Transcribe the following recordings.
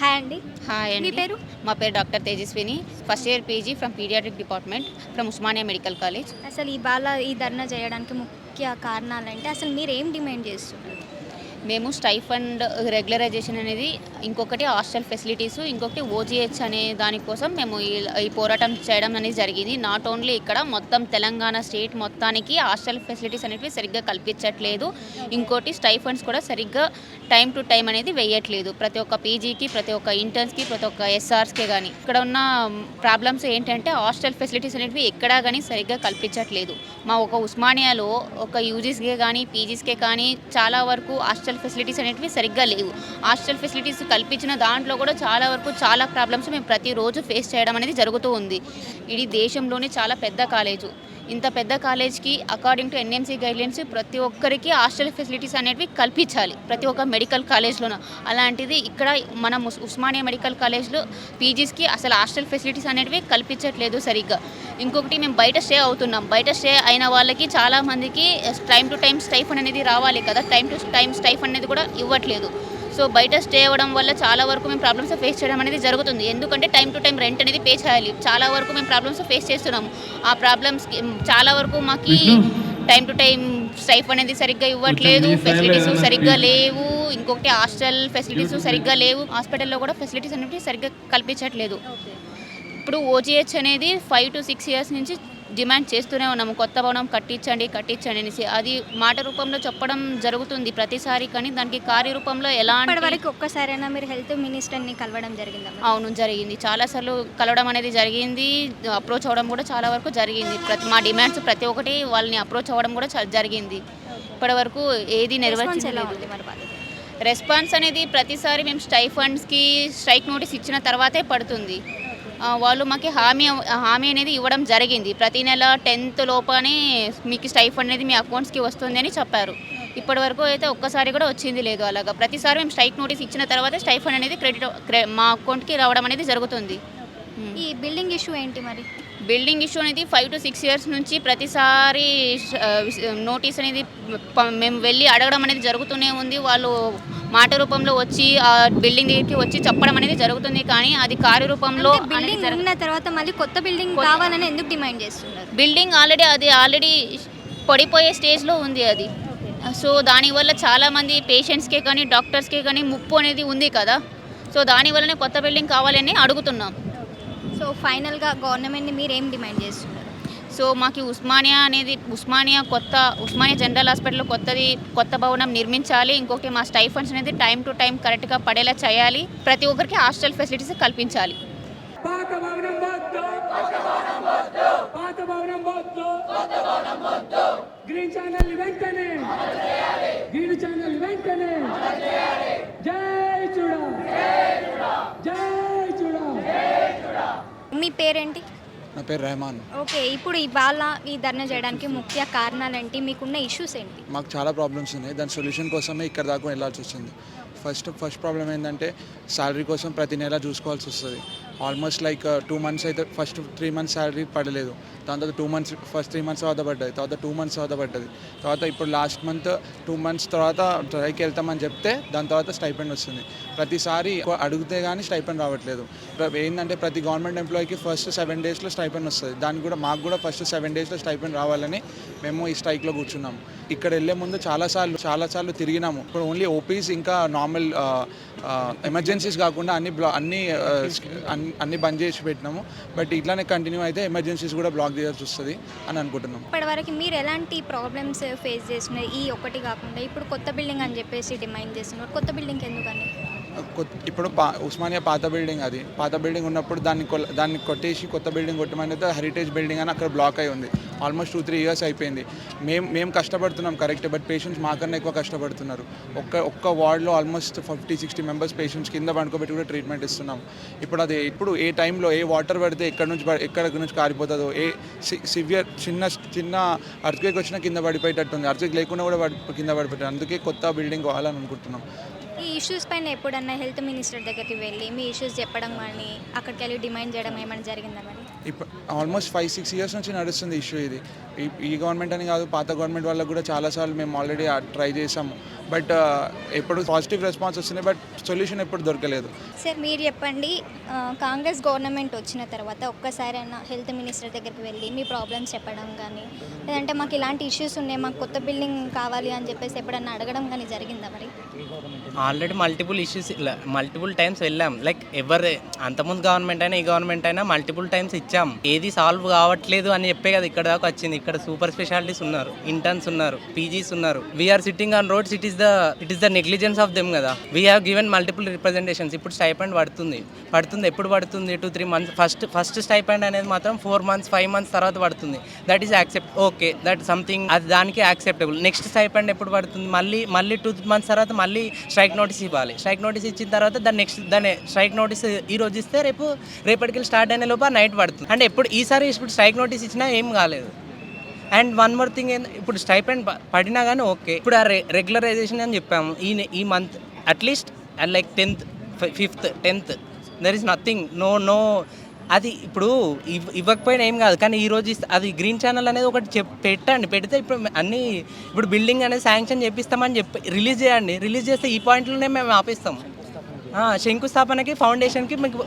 Hi అండి hi మీ అండి పేరు? మా పేరు doctor Tejaswini. First year PG from pediatric department from Osmania medical college. అసలు ఈ బాల ఈ ధర్నా చేయడానికి ముఖ్య కారణాలు అంటే అసలు మీరు ఏం డిమాండ్ చేస్తున్నారు? మేము స్టైఫండ్ రెగ్యులరైజేషన్ అనేది ఇంకొకటి హాస్టల్ ఫెసిలిటీస్ ఇంకొకటి ఓజీహెచ్ అనే దానికోసం మేము ఈ పోరాటం చేయడం అనేది జరిగింది. నాట్ ఓన్లీ ఇక్కడ మొత్తం తెలంగాణ స్టేట్ మొత్తానికి హాస్టల్ ఫెసిలిటీస్ అనేవి సరిగ్గా కల్పించట్లేదు. ఇంకోటి స్టైఫండ్స్ కూడా సరిగ్గా టైం టు టైం అనేది వేయట్లేదు. ప్రతి ఒక్క పీజీకి ప్రతి ఒక్క ఇంటర్న్స్కి ప్రతి ఒక్క ఎస్ఆర్స్కి కానీ ఇక్కడ ఉన్న ప్రాబ్లమ్స్ ఏంటంటే హాస్టల్ ఫెసిలిటీస్ అనేవి ఎక్కడా కానీ సరిగ్గా కల్పించట్లేదు. మా ఒక ఉస్మానియాలో ఒక యూజీస్కే కానీ పీజీస్కే కానీ చాలా వరకు హాస్టల్ హాస్టల్ ఫెసిలిటీస్ అనేటివి సరిగ్గా లేవు. హాస్టల్ ఫెసిలిటీస్ కల్పించిన దాంట్లో కూడా చాలా వరకు చాలా ప్రాబ్లమ్స్ మేము ప్రతిరోజు ఫేస్ చేయడం అనేది జరుగుతూ ఉంది. ఇది దేశంలోనే చాలా పెద్ద కాలేజు. ఇంత పెద్ద కాలేజ్కి అకార్డింగ్ టు ఎన్ఎంసీ గైడ్లైన్స్ ప్రతి ఒక్కరికి హాస్టల్ ఫెసిలిటీస్ అనేవి కల్పించాలి ప్రతి ఒక్క మెడికల్ కాలేజ్లోనూ. అలాంటిది ఇక్కడ మన ఉస్మానియా మెడికల్ కాలేజ్లో పీజీస్కి అసలు హాస్టల్ ఫెసిలిటీస్ అనేవి కల్పించట్లేదు సరిగ్గా. ఇంకొకటి మేము బయట స్టే అవుతున్నాం. బయట స్టే అయిన వాళ్ళకి చాలామందికి టైం టు టైం స్టైఫన్ అనేది రావాలి కదా. టైం టు టైం స్టైఫ్ అనేది కూడా ఇవ్వట్లేదు. సో బయట స్టే అవ్వడం వల్ల చాలా వరకు మేము ప్రాబ్లమ్స్ ఫేస్ చేయడం అనేది జరుగుతుంది. ఎందుకంటే టైం టు టైం రెంట్ అనేది పే చేయాలి. చాలా వరకు మేము ప్రాబ్లమ్స్ ఫేస్ చేస్తున్నాము. ఆ ప్రాబ్లమ్స్కి చాలా వరకు మాకు టైం టు టైం స్టైఫ్ అనేది సరిగ్గా ఇవ్వట్లేదు. ఫెసిలిటీస్ సరిగ్గా లేవు. ఇంకొకటి హాస్టల్ ఫెసిలిటీస్ సరిగ్గా లేవు. హాస్పిటల్లో కూడా ఫెసిలిటీస్ అనేవి సరిగ్గా కల్పించట్లేదు. ఇప్పుడు ఓజీహెచ్ అనేది ఫైవ్ టు సిక్స్ ఇయర్స్ నుంచి డిమాండ్ చేస్తూనే ఉన్నాము. కొత్త భవనం కట్టించండి కట్టించండి అనేసి. అది మాట రూపంలో చెప్పడం జరుగుతుంది ప్రతిసారి కానీ దానికి కార్యరూపంలో ఇప్పటివరకు ఒక్కసారైనా మీరు హెల్త్ మినిస్టర్ని కలవడం జరిగిందా? అవును జరిగింది. చాలాసార్లు కలవడం అనేది జరిగింది. అప్రోచ్ అవ్వడం కూడా చాలా వరకు జరిగింది. ప్రతి మా డిమాండ్స్ ప్రతి ఒక్కటి వాళ్ళని అప్రోచ్ అవ్వడం కూడా జరిగింది. ఇప్పటి వరకు ఏది ఎలా నెరవేర్చలేదు రెస్పాన్స్ అనేది ప్రతిసారి మేము స్టైఫండ్స్కి స్ట్రైక్ నోటీస్ ఇచ్చిన తర్వాతే పడుతుంది. వాళ్ళు మాకు హామీ హామీ అనేది ఇవ్వడం జరిగింది. ప్రతి నెల టెన్త్ లోపనే మీకు స్టైఫండ్ అనేది మీ అకౌంట్స్కి వస్తుంది అని చెప్పారు. ఇప్పటి వరకు అయితే ఒక్కసారి కూడా వచ్చింది లేదు అలాగా. ప్రతిసారి మేము స్ట్రైక్ నోటీస్ ఇచ్చిన తర్వాత స్టైఫండ్ అనేది క్రెడిట్ క్రె- మా అకౌంట్కి రావడం అనేది జరుగుతుంది. ఈ బిల్డింగ్ ఇష్యూ ఏంటి మరి? బిల్డింగ్ ఇష్యూ అనేది ఫైవ్ టు సిక్స్ ఇయర్స్ నుంచి ప్రతిసారి నోటీస్ అనేది మేము వెళ్ళి అడగడం అనేది జరుగుతూనే ఉంది. వాళ్ళు మాట రూపంలో వచ్చి ఆ బిల్డింగ్ దగ్గరికి వచ్చి చెప్పడం అనేది జరుగుతుంది. కానీ అది కార్యరూపంలో బిల్డింగ్ ఉన్న తర్వాత మళ్ళీ కొత్త బిల్డింగ్ కావాలని ఎందుకు డిమాండ్ చేస్తున్నారు? బిల్డింగ్ ఆల్రెడీ అది ఆల్రెడీ పడిపోయే స్టేజ్లో ఉంది అది. సో దానివల్ల చాలామంది పేషెంట్స్కే కానీ డాక్టర్స్కే కానీ ముప్పు అనేది ఉంది కదా. సో దానివల్లనే కొత్త బిల్డింగ్ కావాలని అడుగుతున్నాం. సో ఫైనల్గా గవర్నమెంట్ని మీరు ఏం డిమాండ్ చేస్తున్నారు? సో మాకు ఉస్మానియా అనేది ఉస్మానియా కొత్త ఉస్మానియా జనరల్ హాస్పిటల్ కొత్తది కొత్త భవనం నిర్మించాలి. ఇంకొకటి మా స్టైఫండ్స్ అనేది టైం టు టైం కరెక్ట్గా పడేలా చేయాలి. ప్రతి ఒక్కరికి హాస్టల్ ఫెసిలిటీస్ కల్పించాలి. పాత భవనం వద్దు. పాత భవనం వద్దు. గ్రీన్ ఛానల్ వెంటనే గ్రీన్ ఛానల్ వెంటనే. జై చూడా. జై చూడా. మీ పేరేంటి? నా పేరు రెహమాన్. ఓకే ఇప్పుడు ఇవాళ ఈ ధర్నా చేయడానికి ముఖ్య కారణాలు ఏంటి మీకున్న ఇష్యూస్ ఏంటి? మాకు చాలా ప్రాబ్లమ్స్ ఉన్నాయి. దాని సొల్యూషన్ కోసమే ఇక్కడ దాకా వెళ్ళాల్సి వచ్చింది. ఫస్ట్ ఫస్ట్ ప్రాబ్లం ఏంటంటే శాలరీ కోసం ప్రతి నెల చూసుకోవాల్సి వస్తుంది. ఆల్మోస్ట్ లైక్ టూ మంత్స్ అయితే ఫస్ట్ త్రీ మంత్స్ శాలరీ పడలేదు. దాని తర్వాత two months first three months తర్వాత పడ్డది. తర్వాత టూ మంత్స్ తర్వాత పడ్డది. తర్వాత ఇప్పుడు లాస్ట్ మంత్ టూ మంత్స్ తర్వాత ట్రైకి వెళ్తామని చెప్తే దాని తర్వాత స్టైపెండ్ వస్తుంది. ప్రతిసారి అడిగితే కానీ స్టైపెండ్ రావట్లేదు. ఏంటంటే ప్రతి గవర్నమెంట్ ఎంప్లాయీకి ఫస్ట్ సెవెన్ డేస్లో స్టైపెండ్ వస్తుంది. దానికి కూడా మాకు కూడా ఫస్ట్ సెవెన్ డేస్లో స్టైపెండ్ రావాలని మేము ఈ స్ట్రైక్లో కూర్చున్నాము ఇక్కడ వెళ్ళే ముందు చాలాసార్లు చాలాసార్లు తిరిగినాము. ఇప్పుడు ఓన్లీ ఓపీస్ ఇంకా నార్మల్ ఎమర్జెన్సీస్ కాకుండా అన్ని బ్లా అన్ని అన్ని- అన్ని బంద్ చేసి పెట్టినాము. బట్ ఇట్లానే కంటిన్యూ అయితే ఎమర్జెన్సీస్ కూడా బ్లాక్ చేయాల్సి వస్తుంది అని అనుకుంటున్నాం. ఇప్పటివరకు మీరు ఎలాంటి ప్రాబ్లమ్స్ ఫేస్ చేస్తున్నారు ఈ ఒక్కటి కాకుండా ఇప్పుడు కొత్త బిల్డింగ్ అని చెప్పేసి డిమాండ్ చేస్తున్నారు. కొత్త బిల్డింగ్ ఎందుకని ఇప్పుడు పా ఉస్మానియా పాత బిల్డింగ్ అది. పాత బిల్డింగ్ ఉన్నప్పుడు దాన్ని దాన్ని కొట్టేసి కొత్త బిల్డింగ్ కొట్టమని అయితే హెరిటేజ్ బిల్డింగ్ అని అక్కడ బ్లాక్ అయి ఉంది. ఆల్మోస్ట్ టూ త్రీ ఇయర్స్ అయిపోయింది. మేము మేము కష్టపడుతున్నాం కరెక్ట్ బట్ పేషెంట్స్ మాకన్నా ఎక్కువ కష్టపడుతున్నారు. ఒక్క ఒక్క వార్డ్లో almost fifty sixty members patients కింద పండుకోబెట్టి కూడా ట్రీట్మెంట్ ఇస్తున్నాం. ఇప్పుడు అది ఇప్పుడు ఏ టైంలో ఏ వాటర్ పడితే ఎక్కడ నుంచి ఎక్కడ నుంచి కారిపోతుందో ఏ సివియర్ చిన్న చిన్న అర్త్క్వేక్ వచ్చినా కింద పడిపోయేటట్టుంది. అర్త్క్వేక్ లేకుండా కూడా కింద పడిపోతుంది అందుకే కొత్త బిల్డింగ్ కావాలని అనుకుంటున్నాం. ఈ ఇష్యూస్ పైన ఎప్పుడన్నా హెల్త్ మినిస్టర్ దగ్గరికి వెళ్ళి మీ ఇష్యూస్ చెప్పడం కానీ అక్కడికి వెళ్ళి డిమాండ్ చేయడం ఏమైనా జరిగిందా మరి? ఇప్పుడు ఆల్మోస్ట్ ఫైవ్ సిక్స్ ఇయర్స్ నుంచి నడుస్తుంది ఇష్యూ ఇది. ఈ- గవర్నమెంట్ అని కాదు పాత గవర్నమెంట్ వాళ్ళకు కూడా చాలాసార్లు మేము ఆల్రెడీ ట్రై చేసాము. బట్ ఎప్పుడు పాజిటివ్ రెస్పాన్స్ వస్తున్నాయి బట్ సొల్యూషన్ ఎప్పుడు దొరకలేదు. సార్ మీరు చెప్పండి కాంగ్రెస్ గవర్నమెంట్ వచ్చిన తర్వాత ఒక్కసారైనా హెల్త్ మినిస్టర్ దగ్గరికి వెళ్ళి మీ ప్రాబ్లమ్స్ చెప్పడం కానీ లేదంటే మాకు ఇలాంటి ఇష్యూస్ ఉన్నాయి మాకు కొత్త బిల్డింగ్ కావాలి అని చెప్పేసి ఎప్పుడన్నా అడగడం కానీ జరిగిందా మరి? Already multiple issues multiple times వెళ్ళాం. లైక్ ఎవరు అంతకుముందు గవర్నమెంట్ అయినా ఈ గవర్నమెంట్ అయినా మల్టిపుల్ టైమ్స్ ఇచ్చాం. ఏది సాల్వ్ కావట్లేదు అని చెప్పే కదా ఇక్కడ దాకా వచ్చింది. ఇక్కడ సూపర్ స్పెషాలిటీస్ ఉన్నారు ఇంటర్న్స్ ఉన్నారు పీజీస్ ఉన్నారు. We're sitting on roads it is the it is the negligence of them కదా. We have given multiple representations ఇప్పుడు స్టైపెండ్ పడుతుంది. పడుతుంది ఎప్పుడు పడుతుంది? Two three months first first stipend అనేది మాత్రం ఫోర్ మంత్స్ ఫైవ్ మంత్స్ తర్వాత పడుతుంది. That is accept okay that something అది దానికి యాక్సెప్టబుల్ నెక్స్ట్ స్టైపెండ్ ఎప్పుడు పడుతుంది? మళ్ళీ మళ్ళీ టూ మంత్స్ తర్వాత మళ్ళీ స్ట్రైక్ నోటీస్ ఇవ్వాలి. స్ట్రైక్ నోటీస్ ఇచ్చిన తర్వాత దాని నెక్స్ట్ దాన్ని స్ట్రైక్ నోటీస్ ఈ రోజు ఇస్తే రేపు రేపటికి స్టార్ట్ అయిన లోపు నైట్ పడుతుంది. అంటే ఎప్పుడు ఈసారి ఇప్పుడు స్ట్రైక్ నోటీస్ ఇచ్చినా ఏం కాలేదు. అండ్ వన్ మోర్ థింగ్ ఏంది ఇప్పుడు స్టైపెండ్ పడినా కానీ ఓకే. ఇప్పుడు ఆ రెగ్యులరైజేషన్ అని చెప్పాము. ఈ ఈ month at least like tenth fifth tenth there is nothing no no. అది ఇప్పుడు ఇవ్- ఇవ్వకపోయినా ఏం కాదు. కానీ ఈరోజు అది గ్రీన్ ఛానల్ అనేది ఒకటి చెప్ పెట్టండి. పెడితే ఇప్పుడు అన్ని ఇప్పుడు బిల్డింగ్ అనేది శాంక్షన్ చేపిస్తామని చెప్పి రిలీజ్ చేయండి. రిలీజ్ చేస్తే ఈ పాయింట్లోనే మేము ఆపిస్తాం శంకుస్థాపనకి ఫౌండేషన్కి మీకు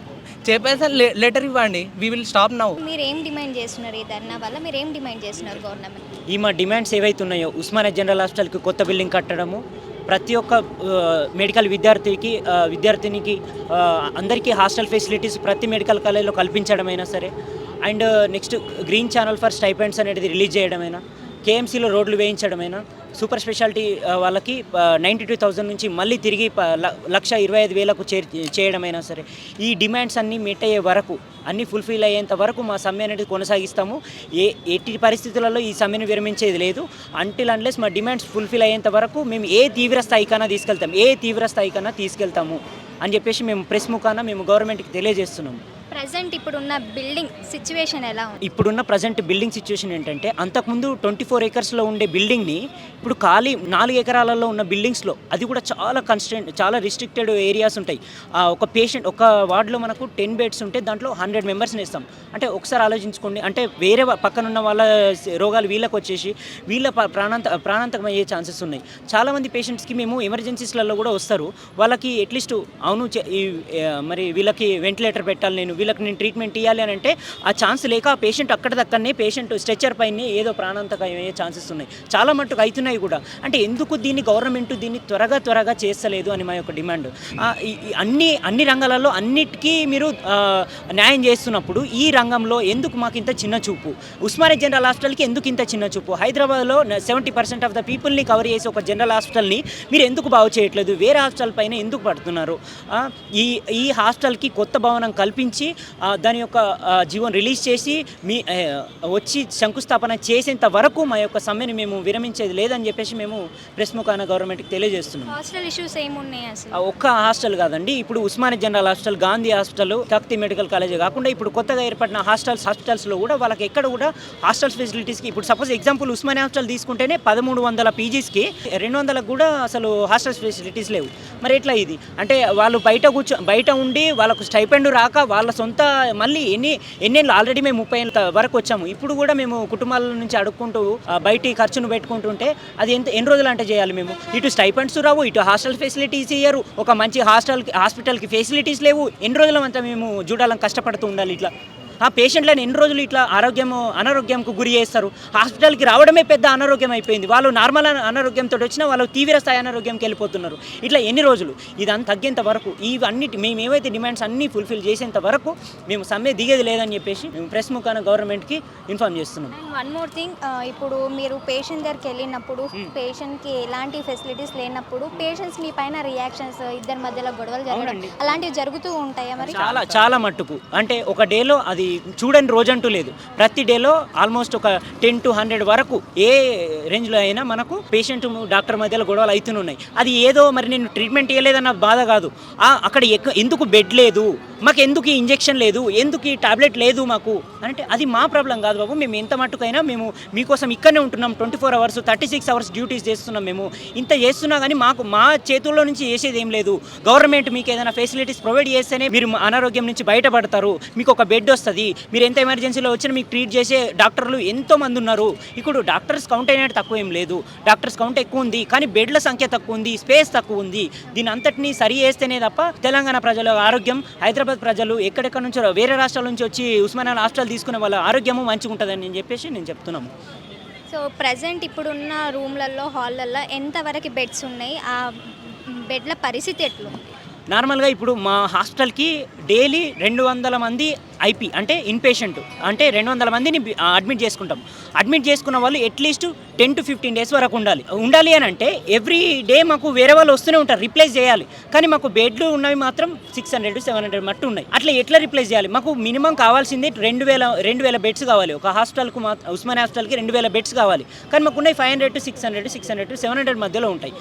చెప్పేసి లెటర్ ఇవ్వండి. వీ విల్ స్టాప్ నౌ మీరు ఏం డిమాండ్ చేస్తున్నారు ఈ ధర్నా వల్ల? మీరు ఏం డిమాండ్ చేస్తున్నారు గవర్నమెంట్? ఈ మా డిమాండ్స్ ఏవైతే ఉన్నాయో ఉస్మానియా జనరల్ హాస్పిటల్కి కొత్త బిల్డింగ్ కట్టడము ప్రతి ఒక్క మెడికల్ విద్యార్థికి విద్యార్థినికి అందరికీ హాస్టల్ ఫెసిలిటీస్ ప్రతి మెడికల్ కాలేజ్లో కల్పించడమైనా సరే and next green channel for stipends అనేది రిలీజ్ చేయడమైనా కేఎంసీలో రోడ్లు వేయించడమైనా? సూపర్ స్పెషాలిటీ వాళ్ళకి నైంటీ టూ థౌజండ్ నుంచి మళ్ళీ తిరిగి లక్ష ఇరవై ఐదు వేలకు చేర్ చేయడమైనా సరే? ఈ డిమాండ్స్ అన్నీ మీట్ అయ్యే వరకు అన్నీ ఫుల్ఫిల్ అయ్యేంత వరకు మా సమ్మె అనేది కొనసాగిస్తాము. ఏ ఎట్టి పరిస్థితులలో ఈ సమ్మెను విరమించేది లేదు. అంటిల్ అన్లెస్ మా డిమాండ్స్ ఫుల్ఫిల్ అయ్యేంత వరకు మేము ఏ తీవ్ర స్థాయికైనా తీసుకెళ్తాం. ఏ తీవ్ర స్థాయికైనా తీసుకెళ్తాము. అని చెప్పేసి మేము ప్రెస్ ముఖాన మేము గవర్నమెంట్కి తెలియజేస్తున్నాము. ప్రజెంట్ ఇప్పుడున్న బిల్డింగ్ సిచ్యువేషన్ ఎలా ఉంది? ఇప్పుడున్న ప్రజెంట్ బిల్డింగ్ సిచ్యువేషన్ ఏంటంటే అంతకుముందు ట్వంటీ ఫోర్ ఏకర్స్లో ఉండే బిల్డింగ్ని ఇప్పుడు ఖాళీ నాలుగు ఎకరాలలో ఉన్న బిల్డింగ్స్లో అది కూడా చాలా కన్స్టెంట్ చాలా రిస్ట్రిక్టెడ్ ఏరియాస్ ఉంటాయి. ఆ, ఒక పేషెంట్ ఒక వార్డులో మనకు టెన్ బెడ్స్ ఉంటే దాంట్లో హండ్రెడ్ మెంబర్స్ని ఇస్తాం అంటే ఒకసారి ఆలోచించుకోండి అంటే వేరే పక్కన ఉన్న వాళ్ళ రోగాలు వీళ్ళకి వచ్చేసి వీళ్ళ ప్రాణాంత ప్రాణాంతకం అయ్యే ఛాన్సెస్ ఉన్నాయి. చాలామంది పేషెంట్స్కి మేము ఎమర్జెన్సీస్లలో కూడా వస్తారు. వాళ్ళకి అట్లీస్ట్ అవును మరి వీళ్ళకి వెంటిలేటర్ పెట్టాలి నేను వీళ్ళకి నేను ట్రీట్మెంట్ ఇవ్వాలి అని అంటే ఆ ఛాన్స్ లేక ఆ పేషెంట్ అక్కడ దక్కనే పేషెంట్ స్ట్రెచర్ పైన ఏదో ప్రాణాంతకం అయ్యే ఛాన్సెస్ ఉన్నాయి. చాలా మట్టుకు అవుతున్నాయి కూడా. అంటే ఎందుకు దీన్ని గవర్నమెంట్ దీన్ని త్వరగా త్వరగా చేస్తలేదు అని మా యొక్క డిమాండ్. అన్ని అన్ని రంగాలలో అన్నిటికీ మీరు న్యాయం చేస్తున్నప్పుడు ఈ రంగంలో ఎందుకు మాకు ఇంత చిన్న చూపు? ఉస్మానియా జనరల్ హాస్పిటల్కి ఎందుకు ఇంత చిన్న చూపు? హైదరాబాద్లో సెవెంటీ పర్సెంట్ ఆఫ్ ద పీపుల్ని కవర్ చేసే ఒక జనరల్ హాస్పిటల్ని మీరు ఎందుకు బాగు చేయట్లేదు? వేరే హాస్పిటల్ పైన ఎందుకు పడుతున్నారు? ఈ ఈ హాస్టల్కి కొత్త భవనం కల్పించి దాని యొక్క జీవం రిలీజ్ చేసి మీ వచ్చి శంకుస్థాపన చేసేంత వరకు మా యొక్క సమ్మెను మేము విరమించేది లేదని చెప్పేసి మేము ప్రెస్ ముఖాన గవర్నమెంట్కి తెలియజేస్తున్నాం. హాస్టల్ ఇష్యూస్ ఏమున్నాయి అసలు? ఒక్క హాస్టల్ కాదండి ఇప్పుడు Osmania general hostel Gandhi hostel Kagti medical college కాకుండా ఇప్పుడు కొత్తగా ఏర్పడిన హాస్టల్స్ హాస్పిటల్స్లో కూడా వాళ్ళకి ఎక్కడ కూడా హాస్టల్స్ ఫెసిలిటీస్కి ఇప్పుడు సపోజ్ ఎగ్జాంపుల్ ఉస్మానియా హాస్టల్ తీసుకుంటేనే పదమూడు వందల పీజీస్కి రెండు వందలకు కూడా అసలు హాస్టల్స్ ఫెసిలిటీస్ లేవు. మరి ఎట్లా ఇది? అంటే వాళ్ళు బయట కూర్చో బయట ఉండి వాళ్ళకు స్టైపెండ్ రాక వాళ్ళ సొంత మళ్ళీ ఎన్ని ఎన్నేళ్ళు ఆల్రెడీ మేము ముప్పై వరకు వచ్చాము. ఇప్పుడు కూడా మేము కుటుంబాల నుంచి అడుక్కుంటూ బయటి ఖర్చును పెట్టుకుంటుంటే అది ఎంత ఎన్ని రోజులు అంటే చేయాలి మేము? ఇటు స్టైపెండ్స్ రావు ఇటు హాస్టల్ ఫెసిలిటీస్ ఇయ్యరు. ఒక మంచి హాస్టల్ హాస్పిటల్కి ఫెసిలిటీస్ లేవు. ఎన్ని రోజులు అంతా మేము చూడాలని కష్టపడుతూ ఉండాలి ఇట్లా? ఆ పేషెంట్లను ఎన్ని రోజులు ఇట్లా ఆరోగ్యము అనారోగ్యంకు గురి చేస్తారు? హాస్పిటల్కి రావడమే పెద్ద అనారోగ్యం అయిపోయింది. వాళ్ళు నార్మల్ అన- అనారోగ్యంతో వచ్చినా వాళ్ళు తీవ్ర స్థాయి అనారోగ్యంకి వెళ్ళిపోతున్నారు. ఇట్లా ఎన్ని రోజులు? ఇదంతా తగ్గేంత వరకు ఇవన్నిటి మేము ఏవైతే డిమాండ్స్ అన్నీ ఫుల్ఫిల్ చేసేంత వరకు మేము సమ్మె దిగేది లేదని చెప్పేసి మేము ప్రెస్ ముఖాన గవర్నమెంట్కి ఇన్ఫార్మ్ చేస్తున్నాం. వన్ మోర్ థింగ్ ఇప్పుడు మీరు పేషెంట్ దగ్గరికి వెళ్ళినప్పుడు పేషెంట్కి ఎలాంటి ఫెసిలిటీస్ లేనప్పుడు పేషెంట్స్ మీ పైన రియాక్షన్స్ ఇద్దరి మధ్యలో గొడవలు జరగడం. అలాంటివి జరుగుతూ ఉంటాయా మరి? చాలా చాలా మట్టుకు. అంటే ఒక డేలో అది చూడని రోజంటూ లేదు. ప్రతి డేలో ఆల్మోస్ట్ ఒక టెన్ టు హండ్రెడ్ వరకు ఏ రేంజ్లో అయినా మనకు పేషెంట్ డాక్టర్ మధ్యలో గొడవలు అవుతూనే ఉన్నాయి. అది ఏదో మరి నేను ట్రీట్మెంట్ ఇవ్వలేదన్న బాధ కాదు. అక్కడ ఎక్క- ఎందుకు బెడ్ లేదు? మాకు ఎందుకు ఈ ఇంజెక్షన్ లేదు? ఎందుకు ఈ టాబ్లెట్ లేదు మాకు? అంటే అది మా ప్రాబ్లం కాదు బాబు. మేము ఎంత మట్టుకైనా మేము మీకోసం ఇక్కడనే ఉంటున్నాం. Twenty four hours thirty six hours duties చేస్తున్నాం మేము. ఇంత చేస్తున్నా కానీ మాకు మా చేతుల్లో నుంచి చేసేది ఏం లేదు. గవర్నమెంట్ మీకు ఏదైనా ఫెసిలిటీస్ ప్రొవైడ్ చేస్తేనే మీరు మా అనారోగ్యం నుంచి బయటపడతారు. మీకు ఒక బెడ్ వస్తుంది. మీరు ఎంత ఎమర్జెన్సీలో వచ్చినా మీకు ట్రీట్ చేసే డాక్టర్లు ఎంతో మంది ఉన్నారు. ఇప్పుడు డాక్టర్స్ కౌంట్ అయినట్టు తక్కువ ఏం లేదు. డాక్టర్స్ కౌంట్ ఎక్కువ ఉంది. కానీ బెడ్ల సంఖ్య తక్కువ ఉంది. స్పేస్ తక్కువ ఉంది. దీని అంతటినీ సరి చేస్తేనే తప్ప తెలంగాణ ప్రజల ఆరోగ్యం హైదరాబాద్ ప్రజలు ఎక్కడెక్కడ నుంచో వేరే రాష్ట్రాల నుంచి వచ్చి ఉస్మానియా హాస్టల్ తీసుకునే వాళ్ళ ఆరోగ్యము మంచిగా ఉంటుందని నేను చెప్పేసి నేను చెప్తున్నాము. సో ప్రజెంట్ ఇప్పుడున్న రూమ్లలో హాళ్ళల్లో ఎంతవరకు బెడ్స్ ఉన్నాయి? ఆ బెడ్ల పరిస్థితి ఎట్లుంది? నార్మల్గా ఇప్పుడు మా హాస్టల్కి డైలీ రెండు వందల మంది ఐపీ అంటే ఇన్పేషెంట్ అంటే రెండు వందల మందిని అడ్మిట్ చేసుకుంటాం. అడ్మిట్ చేసుకున్న వాళ్ళు at least ten to fifteen days వరకు ఉండాలి. ఉండాలి అని అంటే ఎవ్రీ డే మాకు వేరే వాళ్ళు వస్తూనే ఉంటారు రిప్లేస్ చేయాలి. కానీ మాకు బెడ్లు ఉన్నవి మాత్రం సిక్స్ హండ్రెడ్ సెవెన్ హండ్రెడ్ మట్టు ఉన్నాయి. అట్లా ఎట్లా రిప్లేస్ చేయాలి? మాకు మినిమం కావాల్సింది రెండు వేల రెండు వేల బెడ్స్ కావాలి. ఒక హాస్టల్కు మా ఉస్మాన్ హాస్టల్కి రెండు వేల బెడ్స్ కావాలి. కానీ మాకు ఉన్నాయి five hundred to six hundred six hundred to seven hundred మధ్యలో ఉంటాయి.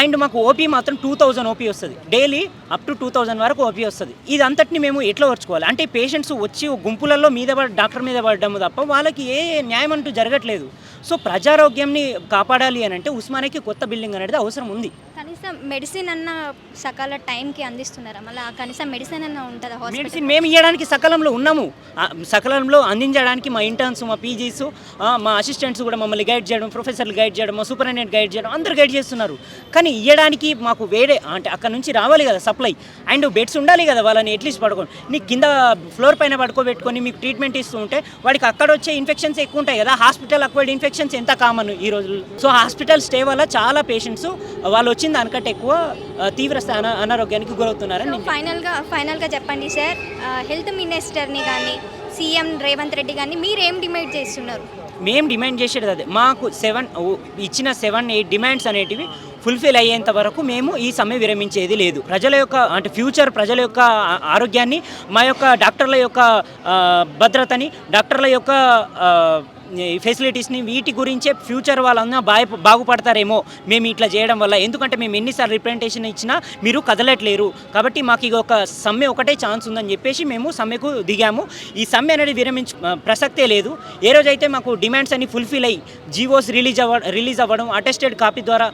అండ్ మాకు ఓపీ మాత్రం టూ థౌజండ్ ఓపీ వస్తుంది. Daily up to two thousand వరకు ఓపీ వస్తుంది. ఇది అంతటిని మేము ఎట్లా ఓర్చుకోవాలి? అంటే పేషెంట్స్ వచ్చి గుంపులలో మీద పడ డాక్టర్ మీద పడడం తప్ప వాళ్ళకి ఏ న్యాయం అంటూ జరగట్లేదు. సో ప్రజారోగ్యంని కాపాడాలి అని అంటే ఉస్మానియాకి కొత్త బిల్డింగ్ అనేది అవసరం ఉంది. కనీసం మెడిసిన్ అన్న సకాల టైంకి అందిస్తున్నారా? మళ్ళీ ఆ కనీసం మెడిసిన్ అన్న ఉంటుందా మెడిసిన్ మేము ఇవ్వడానికి సకాలంలో ఉన్నాము. ఆ, సకాలంలో అందించడానికి మా ఇంటర్న్స్ మా పీజీస్ మా అసిస్టెంట్స్ కూడా మమ్మల్ని గైడ్ చేయడం ప్రొఫెసర్లు గైడ్ చేయడం మా సూపరింటెండెంట్ గైడ్ చేయడం అందరూ గైడ్ చేస్తున్నారు. కానీ ఇవ్వడానికి మాకు వేరే అంటే అక్కడ నుంచి రావాలి కదా సప్లై అండ్ బెడ్స్ ఉండాలి కదా వాళ్ళని అట్లీస్ట్ పడుకోండి నీకు కింద ఫ్లోర్ పైన పడుకోబెట్టుకొని మీకు ట్రీట్మెంట్ ఇస్తూ ఉంటే వాడికి అక్కడ వచ్చే ఇన్ఫెక్షన్స్ ఎక్కువ ఉంటాయి కదా. హాస్పిటల్ అక్వైర్డ్ ఇన్ఫెక్షన్స్ ఎంత కామన్ ఈ రోజుల్లో? సో హాస్పిటల్ స్టే వల్ల చాలా పేషెంట్స్ వాళ్ళు వచ్చిన దానికంటే ఎక్కువ తీవ్ర అనారోగ్యానికి గురవుతున్నారని నేను ఫైనల్గా ఫైనల్గా చెప్పండి సార్ హెల్త్ మినిస్టర్ని కానీ సీఎం రేవంత్ రెడ్డి కానీ మీరు ఏం డిమైడ్ చేస్తున్నారు? మేము డిమాండ్ చేసేది అదే. మాకు సెవెన్ ఇచ్చిన సెవెన్ ఎయిట్ డిమాండ్స్ అనేటివి ఫుల్ఫిల్ అయ్యేంత వరకు మేము ఈ సమ్మె విరమించేది లేదు. ప్రజల యొక్క అంటే ఫ్యూచర్ ప్రజల యొక్క ఆరోగ్యాన్ని మా యొక్క డాక్టర్ల యొక్క భద్రతని డాక్టర్ల యొక్క ఫెసిలిటీస్ని వీటి గురించే ఫ్యూచర్ వాళ్ళందరూ బాగా బాగుపడతారేమో మేము ఇట్లా చేయడం వల్ల. ఎందుకంటే మేము ఎన్నిసార్లు రిప్రజెంటేషన్ ఇచ్చినా మీరు కదలట్లేరు. కాబట్టి మాకు ఇక ఒక సమ్మె ఒకటే ఛాన్స్ ఉందని చెప్పేసి మేము సమ్మెకు దిగాము. ఈ సమ్మె అనేది విరమించు ప్రసక్తే లేదు. ఏ రోజైతే మాకు డిమాండ్స్ అన్ని ఫుల్ఫిల్ అయ్యి జీవోస్ రిలీజ్ అవ్వ రిలీజ్ అవ్వడం అటెస్టెడ్ కాపీ ద్వారా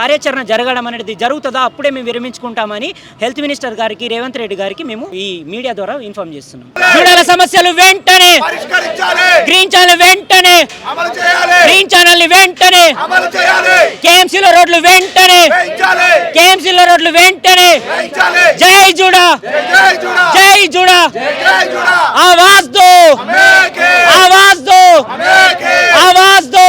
కార్యాచరణ జరగడం అనేది జరుగుతుందో అప్పుడే మేము విరమించుకుంటామని హెల్త్ మినిస్టర్ గారికి రేవంత్ రెడ్డి గారికి మేము ఈ మీడియా ద్వారా ఇన్ఫార్మ్ చేస్తున్నాం. సమస్యలు వెంటనే! పరిష్కరించాలి! గ్రీన్ ఛానల్ వెంటనే గ్రీన్ ఛానల్ని వెంటనే కేఎంసీ లో రోడ్లు వెంటనే కేఎంసీ లో రోడ్లు వెంటనే జై జుడా. జై జుడా. ఆవాజ్ దో. ఆవాజ్ దో. ఆవాజ్ దో.